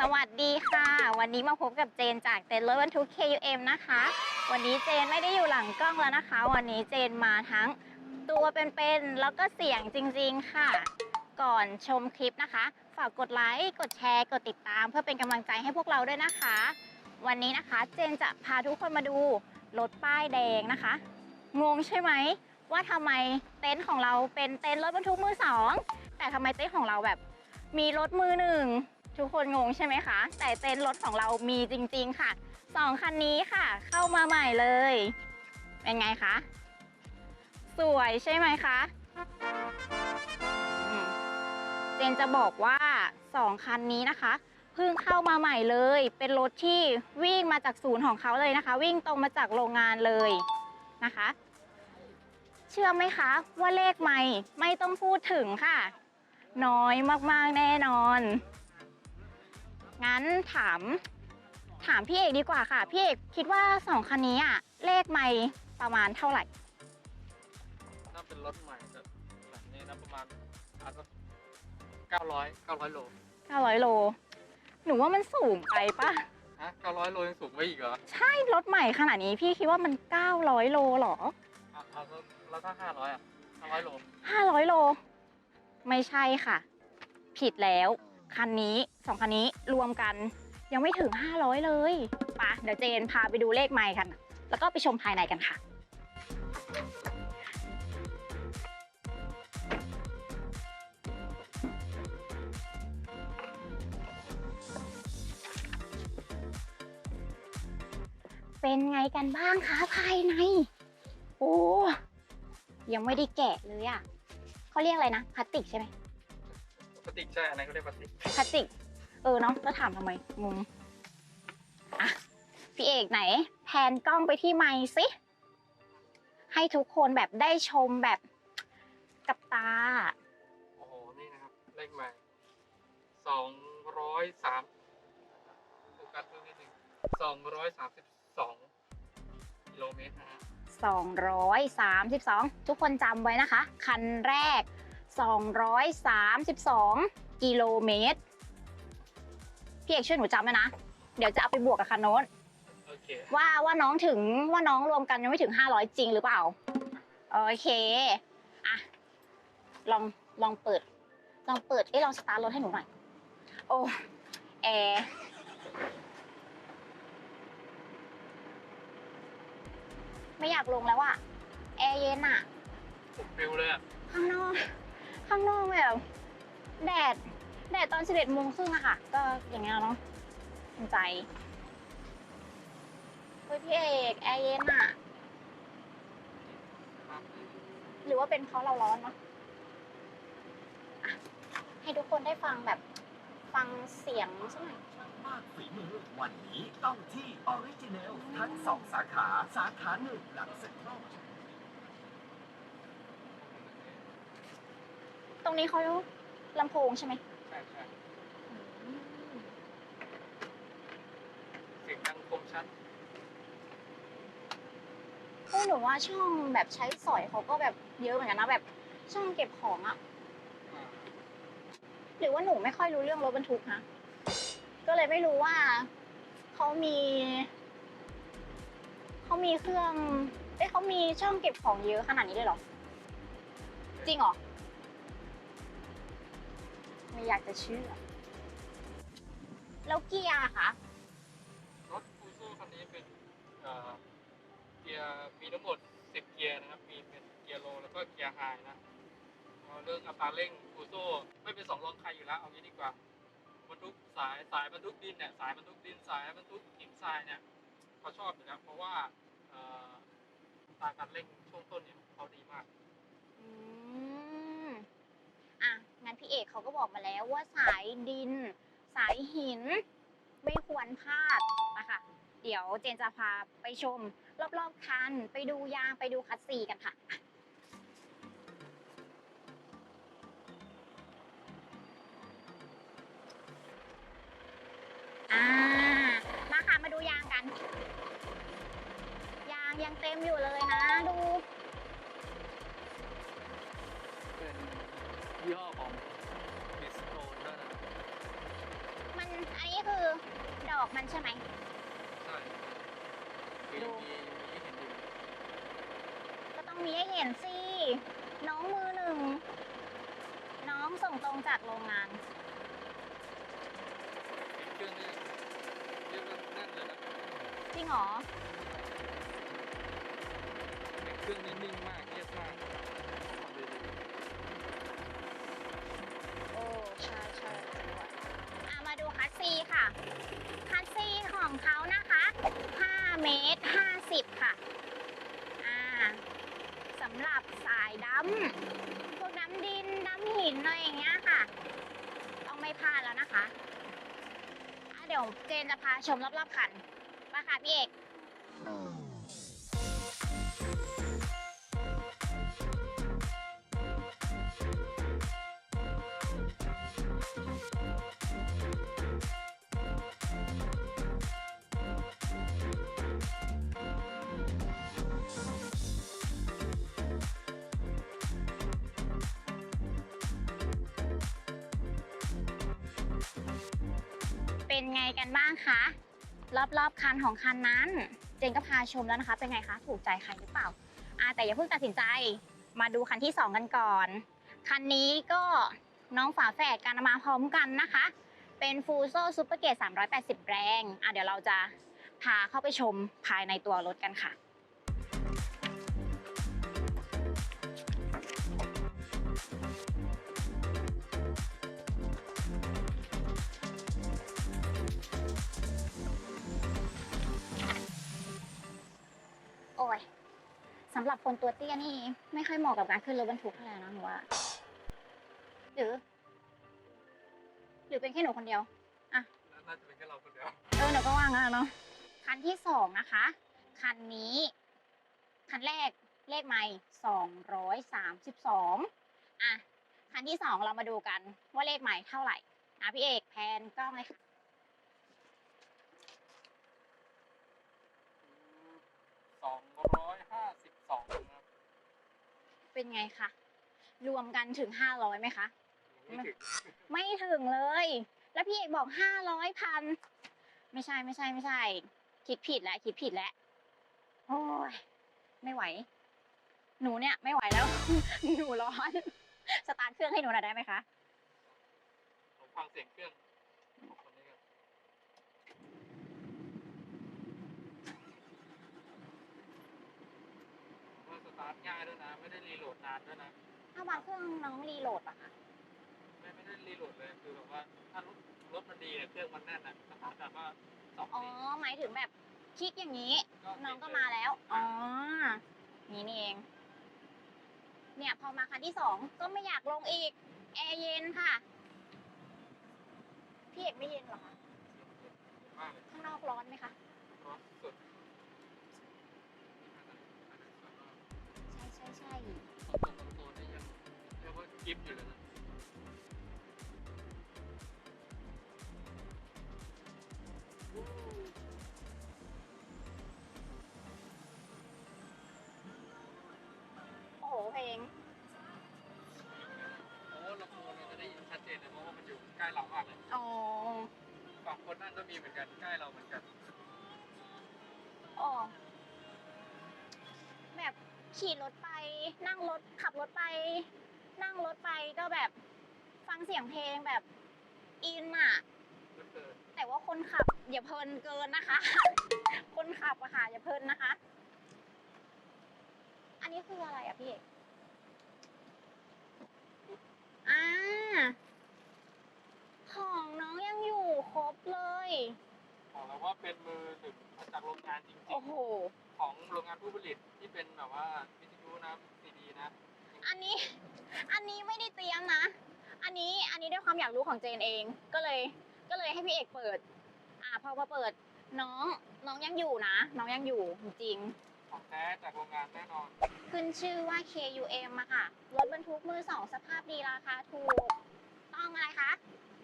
สวัสดีค่ะ วันนี้มาพบกับเจนจากเต็นท์รถบรรทุก KUM นะคะ วันนี้เจนไม่ได้อยู่หลังกล้องแล้วนะคะ วันนี้เจนมาทั้งตัวเป็นๆแล้วก็เสียงจริงๆค่ะ ก่อนชมคลิปนะคะ ฝากกดไลค์กดแชร์ กดติดตาม เพื่อเป็นกำลังใจให้พวกเราด้วยนะคะ วันนี้นะคะเจนจะพาทุกคนมาดูรถป้ายแดงนะคะงงใช่ไหมว่าทำไมเต็นท์ของเราเป็นเต็นท์รถบรรทุกมือสองแต่ทำไมเต็นท์ของเราแบบมีรถมือหนึ่ง ทุกคนงงใช่ไหมคะ แต่เต็นท์รถของเรามีจริงๆค่ะสองคันนี้ค่ะ เข้ามาใหม่เลย เป็นไงคะ สวยใช่ไหมคะเจนจะบอกว่าสองคันนี้นะคะเพิ่งเข้ามาใหม่เลย เป็นรถที่วิ่งมาจากศูนย์ของเขาเลยนะคะ วิ่งตรงมาจากโรงงานเลยนะคะ เชื่อไหมคะ ว่าเลขไม่ไม่ต้องพูดถึงค่ะ น้อยมากๆแน่นอน งั้นถาม ถามพี่เอกดีกว่าค่ะ พี่เอกคิดว่าสองคันนี้อะเลขไม่ประมาณเท่าไหร่ ถ้าเป็นรถใหม่จะแบบนี้นะประมาณอาจจะเก้าร้อยเก้าร้อยโล900 โล หนูว่ามันสูงไปปะฮะเก้าร้อยโลยังสูงไว้อีกเหรอใช่รถใหม่ขนาดนี้พี่คิดว่ามัน 900 โลเหรอ อะเอาแล้วแล้วถ้าห้าร้อยอะห้าร้อยโล500 โล ไม่ใช่ค่ะ ผิดแล้ว คันนี้สองคันนี้รวมกันยังไม่ถึง 500 เลยปะเดี๋ยวเจนพาไปดูเลขไมค์กัน แล้วก็ไปชมภายในกันค่ะ เป็นไงกันบ้างคะภายใน โอ้ยังไม่ได้แกะเลยอะ่ะเขาเรียกอะไรนะพลาสติกใช่ไหม พลาสติกใช่อันนั้นเขาเรียกพลาสติกพลาสติก เออเนาะแล้วถามทำไมงงอะพี่เอกไหน แพนกล้องไปที่ไมค์สิ ให้ทุกคนแบบได้ชมแบบกับตา โอ้โห นี่นะครับ เลขใหม่สองร้อยสามโฟกัสเพิ่มนิดนึงสองร้อยสามสิบสองกิโลเมตรนะฮะ232 ทุกคนจำไว้นะคะ คันแรก 232 กิโลเมตร พี่เอกช่วยหนูจำไว้นะ เดี๋ยวจะเอาไปบวกกับคันโน้นโอเคว่าว่าน้องถึงว่าน้องรวมกันยังไม่ถึง 500 จริงหรือเปล่า โอเคอะลองลองเปิด ลองเปิด เอ้ลองสตาร์ทรถให้หนูหน่อย โอ้แอร์ไม่อยากลงแล้วอะแอร์เย็นอะผมฟิวเลยอะข้างนอก ข้างนอกแบบแดด แดดตอนสิบเอ็ดโมงครึ่งอะค่ะ ก็อย่างเงี้ยเนาะสนใจเฮ้ยพี่เอกแอร์เย็นอะหรือว่าเป็นเพราะเราร้อนเนาะให้ทุกคนได้ฟังแบบฟังเสียงสักหน่อยมากฝีมือวันนี้ต้องที่ออริจิน l ลทั้งสองสาขาสาขาหนึ่งหลังเซ็นทรัล รงนี้เขาลำโพงใช่ไหมใช่ใช่เสียงดังคมชัดพวกหนูว่าช่องแบบใช้สอยเขาก็แบบเยอะเหมือนกันนะแบบช่องเก็บของอะอ่าหรือว่าหนูไม่ค่อยรู้เรื่องรถบรรทุกนะก็เลยไม่รู้ว่าเขามีเขามีเครื่องเอ้ยเขามีช่องเก็บของเยอะขนาดนี้เลยเหรอ จริงเหรอ ไม่อยากจะเชื่อ แล้วเกียร์อะคะรถฟูโซ่คันนี้เป็นเอ่อเกียร์มีทั้งหมด 10 เกียร์นะครับ มีเป็นเกียร์โลแล้วก็เกียร์ไฮนะเอาเรื่องอัตราเร่งฟูโซ่ไม่เป็นสองรองใครอยู่แล้ว เอางี้ดีกว่าบรรทุกสายสายบรรทุกดินเนี่ยสายบรรทุกดินสายบรรทุกหินทรายเนี่ยเขาชอบอยู่แล้วเพราะว่าเอ่ออัตราการเร่งช่วงต้นเนี่ยเขาดีมาก อืม อะงั้นพี่เอกเขาก็บอกมาแล้วว่าสายดิน สายหิน ไม่ควรพลาดนะคะเดี๋ยวเจนจะพาไปชม รอบๆคัน ไปดูยางไปดูคัสซีกันค่ะมาค่ะมาดูยางกัน ยางยังเต็มอยู่เลยนะดู ดอกมันใช่ไหม ใช่คือดู มีมีให้เห็นอยู่ก็ต้องมีให้เห็นสิ น้องมือหนึ่ง น้องส่งตรงจากโรงงาน เห็นเครื่องได้ยังเครื่องมันแน่นเลยนะจริงเหรอ เห็นเครื่องนิ่งๆมากเงียบมากทำเลยดีโอ้ ใช่ใช่จริงด้วยอะมา ดูคัสซีค่ะ คัสซีของเขานะคะ5เมตร50 ค่ะ อ่าสำหรับสายดำพวกน้ำดินน้ำหินอะไรอย่างเงี้ยค่ะ ต้องไม่พลาดแล้วนะคะะเดี๋ยวเจนจะพาชมรอบๆคันมาค่ะพี่เอก เป็นไงกันบ้างคะ รอบๆคันของคันนั้น เจนก็พาชมแล้วนะคะ เป็นไงคะ ถูกใจใครหรือเปล่าอ่าแต่อย่าเพิ่งตัดสินใจ มาดูคันที่ 2 กันก่อน คันนี้ก็น้องฝาแฝดกันมาพร้อมกันนะคะ เป็นฟูโซ่ซูเปอร์เกต380 แรงอะเดี๋ยวเราจะพาเข้าไปชมภายในตัวรถกันค่ะ อ้ยสำหรับคนตัวเตี้ยนี่ ไม่ค่อยเหมาะกับการขึ้นรถบรรทุกเท่าไหร่นะหนูว่า หรือ หรือเป็นแค่หนูคนเดียว น่าจะเป็นแค่เราคนเดียว เออหนูก็ว่างนแล้วเนาะคันที่สองนะคะ คันนี้ คันแรกเลขไม่สองร้อยสามสิบสองอะ คันที่สองเรามาดูกันว่าเลขใหม่เท่าไหร่อะพี่เอกแพนกล้องเลยค่ะ สองร้อยห้าสิบสองนะครับเป็นไงคะ รวมกันถึงห้าร้อยไหมคะยังไม่ถึงไม่ถึงเลย แล้วพี่เอกบอกห้าร้อยพัน ไม่ใช่ไม่ใช่ไม่ใช่ คิดผิดแล้วคิดผิดแล้ว โอ้ย ไม่ไหว หนูเนี่ยไม่ไหวแล้ว หนูร้อน สตาร์ทเครื่องให้หนูหน่อยได้ไหมคะผมฟังเสียงเครื่องของคนนี้กันว่าสตาร์ทง่ายด้วยนะ ไม่ได้รีโหลดนานด้วยนะ ถ้าบางเครื่องน้องรีโหลดอะค่ะ ไม่ไม่ได้รีโหลดเลยคือแบบว่าถ้ารถรถมันดีเนี่ยเครื่องมันแน่นอะสตาร์ทแบบว่าสองอ๋อทีหมายถึงแบบคลิกอย่างนี้ก็น้องก็ติดเลยมาแล้ว อ๋อ นี่นี่เอง เนี่ยพอมาคันที่สองก็ไม่อยากลงอีก แอร์เย็นค่ะ พี่เอกไม่เย็นเหรอคะ มากเลยข้างนอกร้อนไหมคะ กว่ากิฟต์อยู่เลยนะโอ้โหเพลงโอ้ลำโพงเนี่ยจะได้ยินชัดเจนเลยเพราะว่ามันอยู่ใกล้เรามากเลยอ๋อฝั่งคนนั่งก็มีเหมือนกันใกล้เราเหมือนกันอ๋อแบบขี่รถไปนั่งรถขับรถไป นั่งรถไปก็แบบฟังเสียงเพลงแบบอินอะก็เกินแต่ว่าคนขับอย่าเพลินเกินนะคะ คนขับอะค่ะอย่าเพลินนะคะ อันนี้คืออะไรอะพี่เอกอ่าของน้องยังอยู่ครบเลยบอกแล้วว่าเป็นมือหนึ่งมาจากโรงงานจริงโอ้โหๆของโรงงานผู้ผลิตที่เป็นแบบว่าวิทยุนะซีดีนะ อันนี้ อันนี้ไม่ได้เตรียมนะ อันนี้อันนี้ด้วยความอยากรู้ของเจนเอง ก็เลยก็เลยให้พี่เอกเปิด อ่าพอมาเปิดน้องน้องยังอยู่นะ น้องยังอยู่จริงของแท้จากโรงงานแน่นอนๆขึ้นชื่อว่า KUM อะค่ะ รถบรรทุกมือสองสภาพดีราคาถูก ต้องอะไรคะ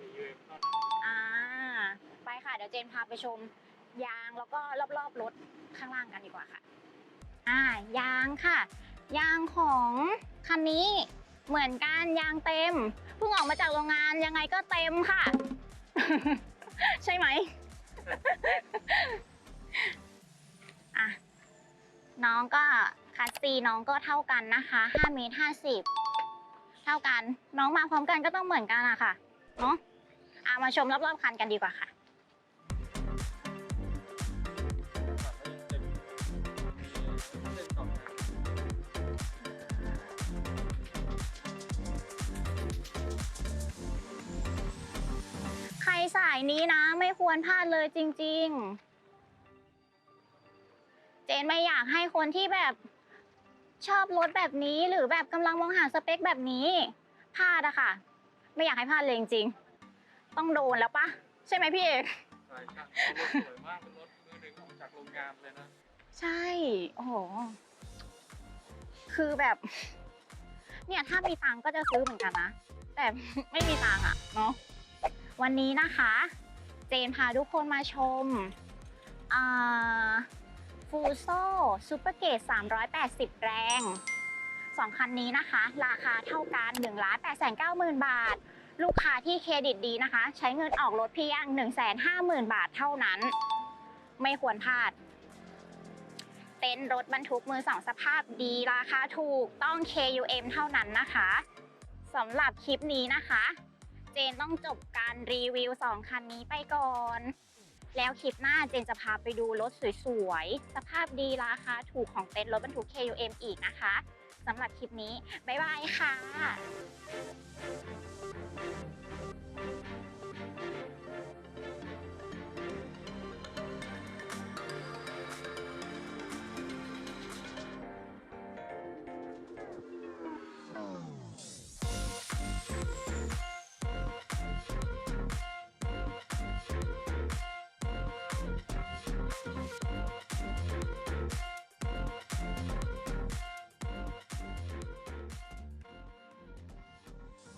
AUM เท่านั้นอ่า ไปค่ะ เดี๋ยวเจนพาไปชม ยางแล้วก็รอบๆรถข้างล่างกันดีกว่าค่ะ อ่ายางค่ะ ยางของคันนี้ เหมือนกันยางเต็มเพิ่งออกมาจากโรงงานยังไงก็เต็มค่ะ ใช่ไหมอะน้องก็คัสซีน้องก็เท่ากันนะคะ5เมตร50 เท่ากัน น้องมาพร้อมกันก็ต้องเหมือนกันอะค่ะเนาะอะมาชมรอบๆคันกันดีกว่าค่ะ สายนี้นะ ไม่ควรพลาดเลยจริง ๆ เจนไม่อยากให้คนที่แบบชอบรถแบบนี้หรือแบบกำลังมองหาสเปคแบบนี้พลาดอะค่ะ ไม่อยากให้พลาดเลยจริงๆต้องโดนแล้วปะใช่ไหมพี่เอกใช่ใช่รถสวยมากเป็นรถมือหนึ่งออกจากโรงงานเลยนะใช่โอ้โหคือแบบ เนี่ยถ้ามีตังก็จะซื้อเหมือนกันนะแต่ไม่มีตังอะเนาะ วันนี้นะคะ เจนพาทุกคนมาชมฟูโซซูเปอร์เกต380 แรงสองคันนี้นะคะ ราคาเท่ากัน1 8 9 0 0 0 บาท ลูกค้าที่เครดิตดีนะคะ ใช้เงินออกรถเพียง 150,000 บาทเท่านั้น ไม่ควรพลาดเต็นรถบรรทุกมือสองสภาพดี ราคาถูกต้อง KUM เท่านั้นนะคะสำหรับคลิปนี้นะคะ เจนต้องจบการรีวิว 2 คันนี้ไปก่อน แล้วคลิปหน้าเจนจะพาไปดูรถสวยๆ สภาพดีราคาถูกของเต็นท์รถบรรทุก KUM อีกนะคะสำหรับคลิปนี้ บ๊ายบายค่ะ